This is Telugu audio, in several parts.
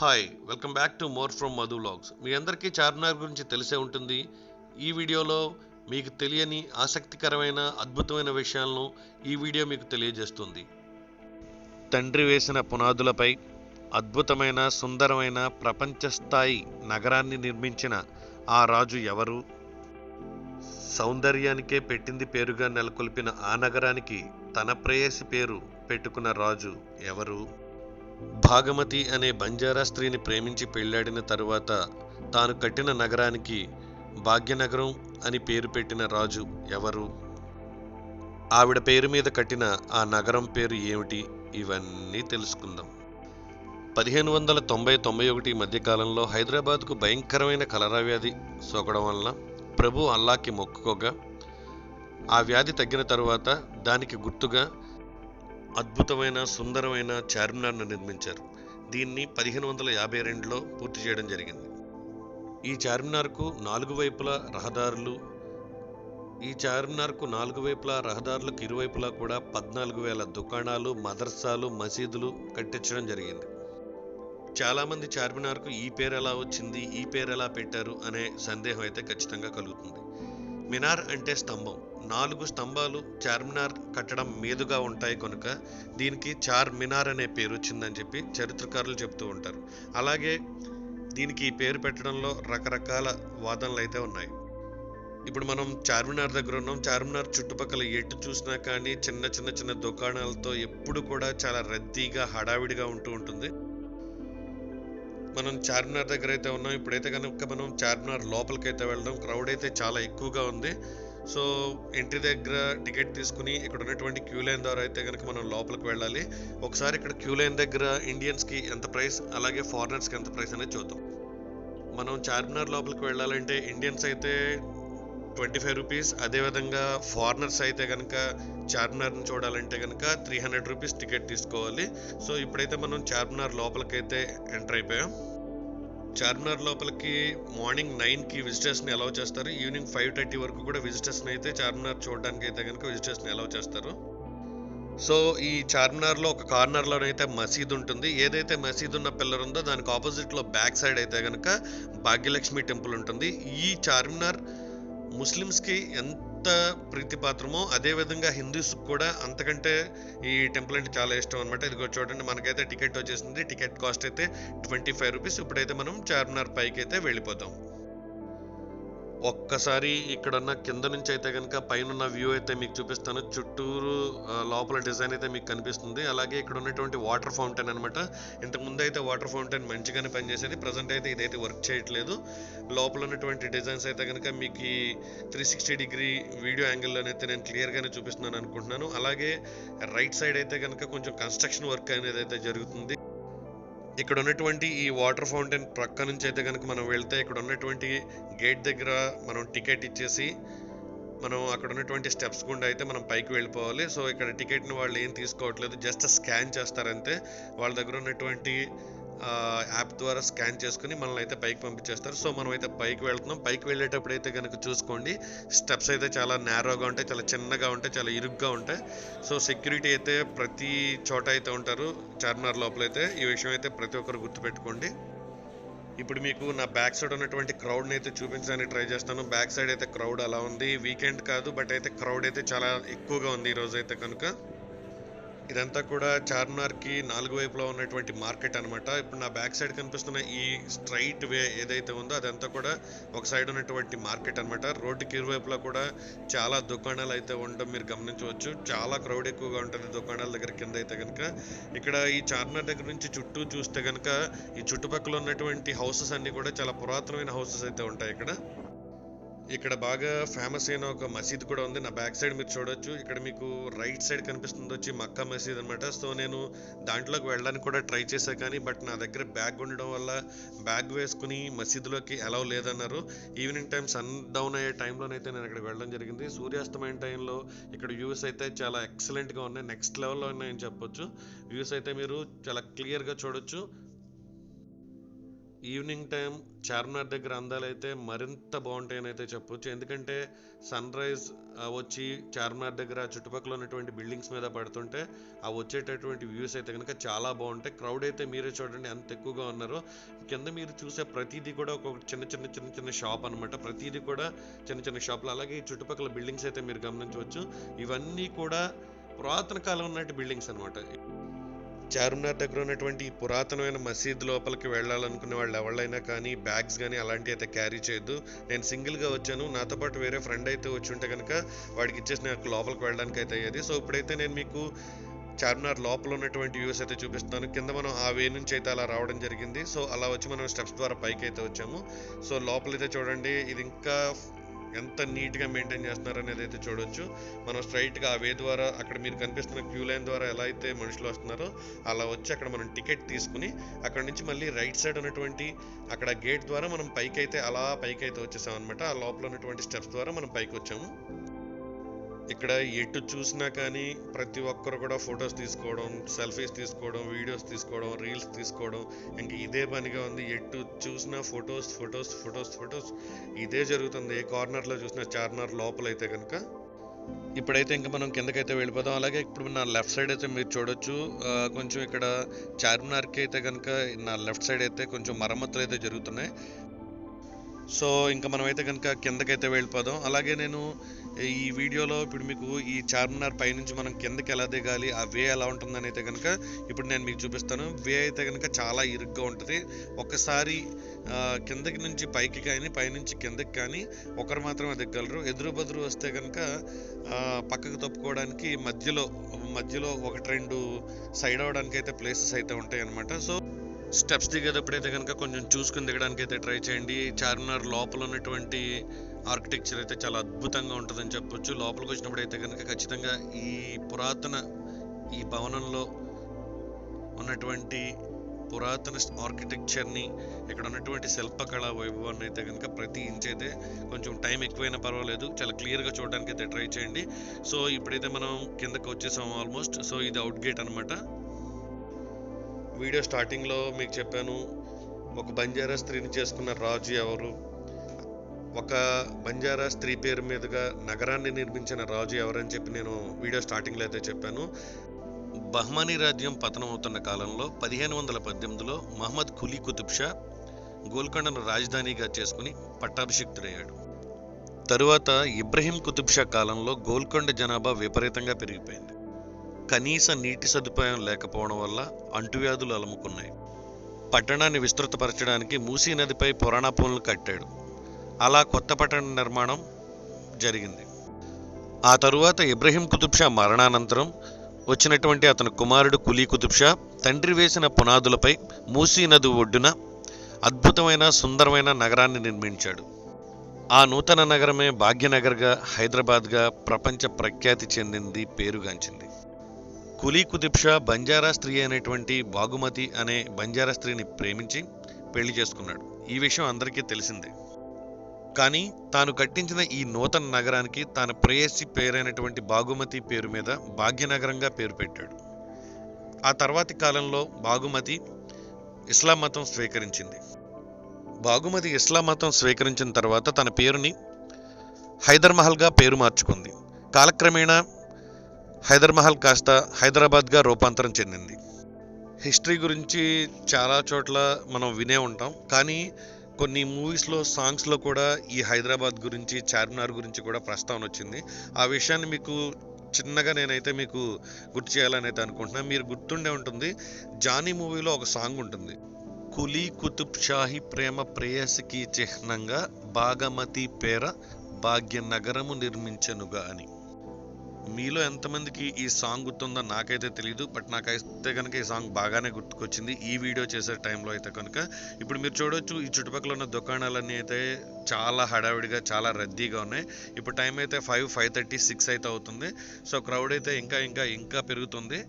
Hi welcome back to more from Madhu vlogs మీ అందరికీ చార్మినార్ గురించి తెలిసే ఉంటుంది. ఈ వీడియోలో మీకు తెలియని ఆసక్తికరమైన అద్భుతమైన విషయాలను ఈ వీడియో మీకు తెలియజేస్తుంది. తండ్రి వేసిన పునాదులపై అద్భుతమైన సుందరమైన ప్రపంచ స్థాయి నగరాన్ని నిర్మించిన ఆ రాజు ఎవరు? సౌందర్యానికే పెట్టింది పేరుగా నెలకొల్పిన ఆ నగరానికి తన ప్రేయసి పేరు పెట్టుకున్న రాజు ఎవరు? భాగమతి అనే బంజారా స్త్రీని ప్రేమించి పెళ్ళాడిన తరువాత తాను కట్టిన నగరానికి భాగ్యనగరం అని పేరు పెట్టిన రాజు ఎవరు? ఆవిడ పేరు మీద కట్టిన ఆ నగరం పేరు ఏమిటి? ఇవన్నీ తెలుసుకుందాం. పదిహేను వందల తొంభై తొంభై ఒకటి మధ్యకాలంలో హైదరాబాద్కు భయంకరమైన కలరా వ్యాధి సోకడం వలన ప్రభు అల్లాకి మొక్కుకోగా ఆ వ్యాధి తగ్గిన తరువాత దానికి గుర్తుగా అద్భుతమైన సుందరమైన చార్మినార్ను నిర్మించారు. దీన్ని పదిహేను వందల యాభై రెండులో పూర్తి చేయడం జరిగింది. ఈ చార్మినార్కు నాలుగు వైపులా రహదారులు ఈ చార్మినార్కు నాలుగు వైపులా రహదారులకు ఇరువైపులా కూడా పద్నాలుగు వేల దుకాణాలు మదర్సాలు మసీదులు కట్టించడం జరిగింది. చాలామంది చార్మినార్కు ఈ పేరు ఎలా వచ్చింది ఈ పేరు ఎలా పెట్టారు అనే సందేహం అయితే ఖచ్చితంగా కలుగుతుంది. మినార్ అంటే స్తంభం. నాలుగు స్తంభాలు చార్మినార్ కట్టడం మీదుగా ఉంటాయి కనుక దీనికి చార్ మినార్ అనే పేరు వచ్చిందని చెప్పి చరిత్రకారులు చెప్తూ ఉంటారు. అలాగే దీనికి ఈ పేరు పెట్టడంలో రకరకాల వాదనలు అయితే ఉన్నాయి. ఇప్పుడు మనం చార్మినార్ దగ్గర ఉన్నాం. చార్మినార్ చుట్టుపక్కల ఎటు చూసినా కానీ చిన్న చిన్న చిన్న దుకాణాలతో ఎప్పుడు కూడా చాలా రద్దీగా హడావిడిగా ఉంటూ ఉంటుంది. మనం చార్మినార్ దగ్గర అయితే ఉన్నాం. ఇప్పుడైతే కనుక మనం చార్మినార్ లోపలికైతే వెళ్ళడం క్రౌడ్ అయితే చాలా ఎక్కువగా ఉంది. సో ఎంట్రీ దగ్గర టికెట్ తీసుకుని ఇక్కడ ఉన్నటువంటి క్యూ లైన్ ద్వారా అయితే కనుక మనం లోపలికి వెళ్ళాలి. ఒకసారి ఇక్కడ క్యూ లైన్ దగ్గర ఇండియన్స్కి ఎంత ప్రైస్ అలాగే ఫారినర్స్కి ఎంత ప్రైస్ అనేది చూద్దాం. మనం చార్మినార్ లోపలికి వెళ్ళాలంటే ఇండియన్స్ అయితే ట్వంటీ ఫైవ్ రూపీస్. అదేవిధంగా ఫారినర్స్ అయితే కనుక చార్మినార్ని చూడాలంటే కనుక త్రీ హండ్రెడ్ రూపీస్ టికెట్ తీసుకోవాలి. సో ఇప్పుడైతే మనం చార్మినార్ లోపలికైతే ఎంటర్ అయిపోయాం. చార్మినార్ లోపలికి మార్నింగ్ నైన్కి విజిటర్స్ని అలౌ చేస్తారు. ఈవినింగ్ ఫైవ్ థర్టీ వరకు కూడా విజిటర్స్ని అయితే చార్మినార్ చూడడానికి అయితే కనుక విజిటర్స్ని అలౌ చేస్తారు. సో ఈ చార్మినార్లో ఒక కార్నర్లోనైతే మసీద్ ఉంటుంది. ఏదైతే మసీద్ ఉన్న పిల్లర్ ఉందో దానికి ఆపోజిట్లో బ్యాక్ సైడ్ అయితే కనుక భాగ్యలక్ష్మి టెంపుల్ ఉంటుంది. ఈ చార్మినార్ ముస్లిమ్స్కి ఎంత ప్రీతిపాత్రమో అదేవిధంగా హిందూస్కి కూడా అంతకంటే ఈ టెంపుల్ అంటే చాలా ఇష్టం అనమాట ఇదిగో చూడండి మనకైతే టికెట్ వచ్చేసింది. టికెట్ కాస్ట్ అయితే ట్వంటీ ఫైవ్ రూపీస్. ఇప్పుడైతే మనం చార్మినార్ పైకి అయితే వెళ్ళిపోతాం. ఒక్కసారి ఇక్కడన్న కింద నుంచి అయితే కనుక పైన వ్యూ అయితే మీకు చూపిస్తాను. చుట్టూరు లోపల డిజైన్ అయితే మీకు కనిపిస్తుంది. అలాగే ఇక్కడ ఉన్నటువంటి వాటర్ ఫౌంటైన్ అనమాట ఇంతకు ముందు అయితే వాటర్ ఫౌంటైన్ మంచిగానే పనిచేసేది. ప్రజెంట్ అయితే ఇదైతే వర్క్ చేయట్లేదు. లోపల ఉన్నటువంటి డిజైన్స్ అయితే కనుక మీకు ఈ త్రీ సిక్స్టీ డిగ్రీ వీడియో యాంగిల్లోనైతే నేను క్లియర్గానే చూపిస్తున్నాను అనుకుంటున్నాను. అలాగే రైట్ సైడ్ అయితే కనుక కొంచెం కన్స్ట్రక్షన్ వర్క్ అనేది అయితే జరుగుతుంది. ఇక్కడ ఉన్నటువంటి ఈ వాటర్ ఫౌంటైన్ ప్రక్క నుంచి అయితే కనుక మనం వెళ్తే ఇక్కడ ఉన్నటువంటి గేట్ దగ్గర మనం టికెట్ ఇచ్చేసి మనం అక్కడ ఉన్నటువంటి స్టెప్స్ గుండా అయితే మనం పైకి వెళ్ళిపోవాలి. సో ఇక్కడ టికెట్ని వాళ్ళు ఏం తీసుకోవట్లేదు జస్ట్ స్కాన్ చేస్తారంతే. వాళ్ళ దగ్గర ఉన్నటువంటి యాప్ ద్వారా స్కాన్ చేసుకుని మనల్ని అయితే పైకి పంపించేస్తారు. సో మనం అయితే పైకి వెళ్తున్నాం. పైకి వెళ్ళేటప్పుడు అయితే కనుక చూసుకోండి. స్టెప్స్ అయితే చాలా నేరోగా ఉంటాయి. చాలా చిన్నగా ఉంటాయి. చాలా ఇరుగ్గా ఉంటాయి. సో సెక్యూరిటీ అయితే ప్రతి చోట అయితే ఉంటారు. చార్మినార్ లోపల అయితే ఈ విషయం అయితే ప్రతి ఒక్కరు గుర్తుపెట్టుకోండి. ఇప్పుడు మీకు నా బ్యాక్ సైడ్ ఉన్నటువంటి క్రౌడ్ని అయితే చూపించడానికి ట్రై చేస్తాను. బ్యాక్ సైడ్ అయితే క్రౌడ్ అలా ఉంది. వీకెండ్ కాదు బట్ అయితే క్రౌడ్ అయితే చాలా ఎక్కువగా ఉంది ఈరోజు అయితే కనుక. ఇదంతా కూడా చార్మినార్కి నాలుగు వైపులా ఉన్నటువంటి మార్కెట్ అనమాట ఇప్పుడు నా బ్యాక్ సైడ్ కనిపిస్తున్న ఈ స్ట్రైట్ వే ఏదైతే ఉందో అదంతా కూడా ఒక సైడ్ ఉన్నటువంటి మార్కెట్ అనమాట రోడ్డుకి ఇరువైపులా కూడా చాలా దుకాణాలు అయితే ఉండడం మీరు గమనించవచ్చు. చాలా క్రౌడ్ ఎక్కువగా ఉంటుంది దుకాణాల దగ్గర కింద అయితే కనుక ఇక్కడ ఈ చార్మినార్ దగ్గర నుంచి చుట్టూ చూస్తే కనుక ఈ చుట్టుపక్కల ఉన్నటువంటి హౌసెస్ అన్ని కూడా చాలా పురాతనమైన హౌసెస్ అయితే ఉంటాయి ఇక్కడ. ఇక్కడ బాగా ఫేమస్ అయిన ఒక మసీద్ కూడా ఉంది. నా బ్యాక్ సైడ్ మీరు చూడొచ్చు. ఇక్కడ మీకు రైట్ సైడ్ కనిపిస్తుంది వచ్చి మక్కా మసీద్ అనమాట సో నేను దాంట్లోకి వెళ్ళడానికి కూడా ట్రై చేశా కానీ బట్ నా దగ్గర బ్యాగ్ ఉండడం వల్ల బ్యాగ్ వేసుకుని మసీదులోకి అలౌ లేదన్నారు. ఈవినింగ్ టైం సన్ డౌన్ అయ్యే టైంలోనైతే నేను ఇక్కడ వెళ్ళడం జరిగింది. సూర్యాస్తమయం టైంలో ఇక్కడ వ్యూస్ అయితే చాలా ఎక్సలెంట్గా ఉన్నాయి. నెక్స్ట్ లెవెల్లో ఉన్నాయని చెప్పొచ్చు. వ్యూస్ అయితే మీరు చాలా క్లియర్గా చూడొచ్చు. ఈవినింగ్ టైం చార్మినార్ దగ్గర అందాలైతే మరింత బాగుంటాయని అయితే చెప్పొచ్చు. ఎందుకంటే సన్ రైజ్ వచ్చి చార్మినార్ దగ్గర చుట్టుపక్కల ఉన్నటువంటి బిల్డింగ్స్ మీద పడుతుంటే ఆ వచ్చేటటువంటి వ్యూస్ అయితే కనుక చాలా బాగుంటాయి. క్రౌడ్ అయితే మీరే చూడండి ఎంత ఎక్కువగా ఉన్నారో. కింద మీరు చూసే ప్రతిదీ కూడా ఒక చిన్న చిన్న చిన్న చిన్న షాప్ అనమాట ప్రతిదీ కూడా చిన్న చిన్న షాపులు. అలాగే ఈ చుట్టుపక్కల బిల్డింగ్స్ అయితే మీరు గమనించవచ్చు. ఇవన్నీ కూడా పురాతన కాలం నాటి బిల్డింగ్స్ అనమాట చార్మినార్ దగ్గర ఉన్నటువంటి పురాతనమైన మసీద్ లోపలికి వెళ్ళాలనుకునే వాళ్ళు ఎవరైనా కానీ బ్యాగ్స్ కానీ అలాంటివి అయితే క్యారీ చేయొద్దు. నేను సింగిల్గా వచ్చాను. నాతో పాటు వేరే ఫ్రెండ్ అయితే వచ్చి ఉంటే కనుక వాడికి ఇచ్చేసి నాకు లోపలికి వెళ్ళడానికి అయితే అయ్యేది. సో ఇప్పుడైతే నేను మీకు చార్మినార్ లోపల ఉన్నటువంటి వ్యూస్ అయితే చూపిస్తాను కింద మనం ఆ వే నుంచి అయితే అలా రావడం జరిగింది. సో అలా వచ్చి మనం స్టెప్స్ ద్వారా పైకి అయితే వచ్చాము. సో లోపలైతే చూడండి ఇది ఇంకా ఎంత నీట్గా మెయింటైన్ చేస్తున్నారు అనేది అయితే చూడొచ్చు. మనం స్ట్రైట్గా ఆ వే ద్వారా అక్కడ మీరు కనిపిస్తున్న క్యూ లైన్ ద్వారా ఎలా అయితే మనుషులు వస్తున్నారో అలా వచ్చి అక్కడ మనం టికెట్ తీసుకుని అక్కడ నుంచి మళ్ళీ రైట్ సైడ్ ఉన్నటువంటి అక్కడ గేట్ ద్వారా మనం పైకి అయితే అలా పైకి అయితే వచ్చేసాం అనమాట ఆ లోపల ఉన్నటువంటి స్టెప్స్ ద్వారా మనం పైకి వచ్చాము ఇక్కడ ఎటు చూసినా కానీ ప్రతి ఒక్కరు కూడా ఫొటోస్ తీసుకోవడం సెల్ఫీస్ తీసుకోవడం వీడియోస్ తీసుకోవడం రీల్స్ తీసుకోవడం ఇంక ఇదే పనిగా ఉంది. ఎటు చూసినా ఫొటోస్ ఫొటోస్ ఫొటోస్ ఫొటోస్. ఇదే జరుగుతుంది. ఏ కార్నర్లో చూసినా చార్మినార్ లోపల అయితే కనుక ఇప్పుడైతే ఇంకా మనం కిందకైతే వెళ్ళిపోదాం. అలాగే ఇప్పుడు నా లెఫ్ట్ సైడ్ అయితే మీరు చూడొచ్చు. కొంచెం ఇక్కడ చార్మినార్కి అయితే కనుక నా లెఫ్ట్ సైడ్ అయితే కొంచెం మరమ్మతులు అయితే జరుగుతున్నాయి. సో ఇంకా మనమైతే కనుక కిందకైతే వెళ్ళిపోదాం. అలాగే నేను ఈ వీడియోలో ఇప్పుడు మీకు ఈ చార్మినార్ పైనుంచి మనం కిందకి ఎలా దిగాలి ఆ వే ఎలా ఉంటుందని అయితే కనుక ఇప్పుడు నేను మీకు చూపిస్తాను. వే అయితే కనుక చాలా ఇరుగ్గా ఉంటుంది. ఒక్కసారి కిందకి నుంచి పైకి కానీ పైనుంచి కిందకి కానీ ఒకరు మాత్రమే దిగలరు ఎదురు బదురు వస్తే కనుక పక్కకు తప్పుకోవడానికి మధ్యలో మధ్యలో ఒకటి రెండు సైడ్ అవడానికి అయితే ప్లేసెస్ అయితే ఉంటాయి అనమాట సో స్టెప్స్ దిగేటప్పుడైతే కనుక కొంచెం చూసుకుని దిగడానికి అయితే ట్రై చేయండి. చార్మినార్ లోపల ఉన్నటువంటి ఆర్కిటెక్చర్ అయితే చాలా అద్భుతంగా ఉంటుందని చెప్పొచ్చు. లోపలికి వచ్చినప్పుడు అయితే కనుక ఖచ్చితంగా ఈ పురాతన ఈ భవనంలో ఉన్నటువంటి పురాతన ఆర్కిటెక్చర్ని ఇక్కడ ఉన్నటువంటి శిల్పకళ వైభవాన్ని అయితే కనుక ప్రతి ఇంచ్ అయితే కొంచెం టైం ఎక్కువైనా పర్వాలేదు. చాలా క్లియర్గా చూడడానికి అయితే ట్రై చేయండి. సో ఇప్పుడైతే మనం కిందకి వచ్చేసాం ఆల్మోస్ట్ సో ఇది అవుట్ గేట్ అనమాట వీడియో స్టార్టింగ్లో మీకు చెప్పాను ఒక బంజారా స్త్రీని చేసుకున్న రాజు ఎవరు? ఒక బంజారా స్త్రీ పేరు మీదుగా నగరాన్ని నిర్మించిన రాజు ఎవరని చెప్పి నేను వీడియో స్టార్టింగ్లో అయితే చెప్పాను. బహ్మానీ రాజ్యం పతనం అవుతున్న కాలంలో పదిహేను వందల పద్దెనిమిదిలో మహమ్మద్ కులీ కుతుబ్ షా గోల్కొండను రాజధానిగా చేసుకుని పట్టాభిషిక్తుడయ్యాడు. తరువాత ఇబ్రహీం కుతుబ్ షా కాలంలో గోల్కొండ జనాభా విపరీతంగా పెరిగిపోయింది. కనీస నీటి సదుపాయం లేకపోవడం వల్ల అంటువ్యాధులు అలముకున్నాయి. పట్టణాన్ని విస్తృతపరచడానికి మూసీ నదిపై పురాణ పనులు కట్టాడు. అలా కొత్త పట్టణ నిర్మాణం జరిగింది. ఆ తరువాత ఇబ్రహీం కుతుబ్ షా మరణానంతరం వచ్చినటువంటి అతని కుమారుడు కులీ కుతుబ్షా తండ్రి వేసిన పునాదులపై మూసీ నది ఒడ్డున అద్భుతమైన సుందరమైన నగరాన్ని నిర్మించాడు. ఆ నూతన నగరమే భాగ్యనగర్గా హైదరాబాద్గా ప్రపంచ ప్రఖ్యాతి చెందింది పేరుగాంచింది. కులీ కుతుబ్ షా బంజారా స్త్రీ అయినటువంటి బాగుమతి అనే బంజారా స్త్రీని ప్రేమించి పెళ్ళి చేసుకున్నాడు. ఈ విషయం అందరికీ తెలిసిందే. కానీ తాను కట్టించిన ఈ నూతన నగరానికి తన ప్రేయసి పేరైనటువంటి బాగుమతి పేరు మీద భాగ్యనగరంగా పేరు పెట్టాడు. ఆ తర్వాతి కాలంలో బాగుమతి ఇస్లాం మతం స్వీకరించింది. బాగుమతి ఇస్లాం మతం స్వీకరించిన తర్వాత తన పేరుని హైదర్ మహల్గా పేరు మార్చుకుంది. కాలక్రమేణా హైదర్ మహల్ కాస్త హైదరాబాద్గా రూపాంతరం చెందింది. హిస్టరీ గురించి చాలా చోట్ల మనం వినే ఉంటాం. కానీ కొన్ని మూవీస్లో సాంగ్స్లో కూడా ఈ హైదరాబాద్ గురించి చార్మినార్ గురించి కూడా ప్రస్తావన వచ్చింది. ఆ విషయాన్ని మీకు చిన్నగా నేనైతే మీకు గుర్తు చేయాలని అయితే అనుకుంటున్నాను మీరు గుర్తుండే ఉంటుంది జానీ మూవీలో ఒక సాంగ్ ఉంటుంది. కులీ కుతుబ్ షాహి ప్రేమ ప్రేయసికి చిహ్నంగా బాగమతి పేర భాగ్యనగరము నిర్మించనుగా అని. మీలో ఎంతమందికి ఈ సాంగ్ గుర్తుందో నాకైతే తెలియదు బట్ నాకైతే కనుక ఈ సాంగ్ బాగానే గుర్తుకొచ్చింది. ఈ వీడియో చేసే టైంలో అయితే కనుక ఇప్పుడు మీరు చూడొచ్చు ఈ చుట్టుపక్కల ఉన్న దుకాణాలన్నీ అయితే చాలా హడావిడిగా చాలా రద్దీగా ఉన్నాయి. ఇప్పుడు టైం అయితే ఫైవ్ ఫైవ్ థర్టీ సిక్స్ అయితే అవుతుంది. సో క్రౌడ్ అయితే ఇంకా ఇంకా ఇంకా పెరుగుతుంది.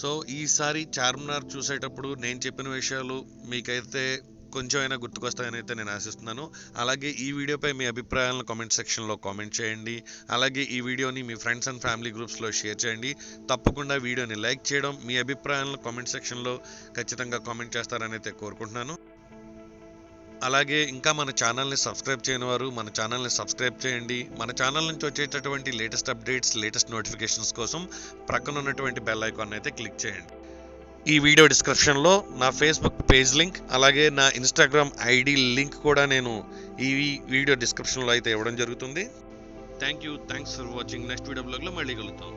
సో ఈసారి చార్మినార్ చూసేటప్పుడు నేను చెప్పిన విషయాలు మీకైతే కొంచెం అయినా గుర్తుకొస్తాయని అయితే నేను ఆశిస్తున్నాను. అలాగే ఈ వీడియోపై మీ అభిప్రాయాలను కామెంట్ సెక్షన్లో కామెంట్ చేయండి. అలాగే ఈ వీడియోని మీ ఫ్రెండ్స్ అండ్ ఫ్యామిలీ గ్రూప్స్లో షేర్ చేయండి. తప్పకుండా వీడియోని లైక్ చేయడం మీ అభిప్రాయాలను కామెంట్ సెక్షన్లో ఖచ్చితంగా కామెంట్ చేస్తారని అయితే కోరుకుంటున్నాను. అలాగే ఇంకా మన ఛానల్ని సబ్స్క్రైబ్ చేయని వారు మన ఛానల్ని సబ్స్క్రైబ్ చేయండి. మన ఛానల్ నుంచి వచ్చేటటువంటి లేటెస్ట్ అప్డేట్స్ లేటెస్ట్ నోటిఫికేషన్స్ కోసం ప్రక్కన ఉన్నటువంటి బెల్ ఐకాన్ అయితే క్లిక్ చేయండి. ఈ వీడియో డిస్క్రిప్షన్లో నా ఫేస్బుక్ పేజ్ లింక్ అలాగే నా ఇన్స్టాగ్రామ్ ఐడి లింక్ కూడా నేను ఈ వీడియో డిస్క్రిప్షన్లో అయితే ఇవ్వడం జరుగుతుంది. Thank you thanks for watching next video బ్లాగ్లో మళ్ళీ కలుగుతాం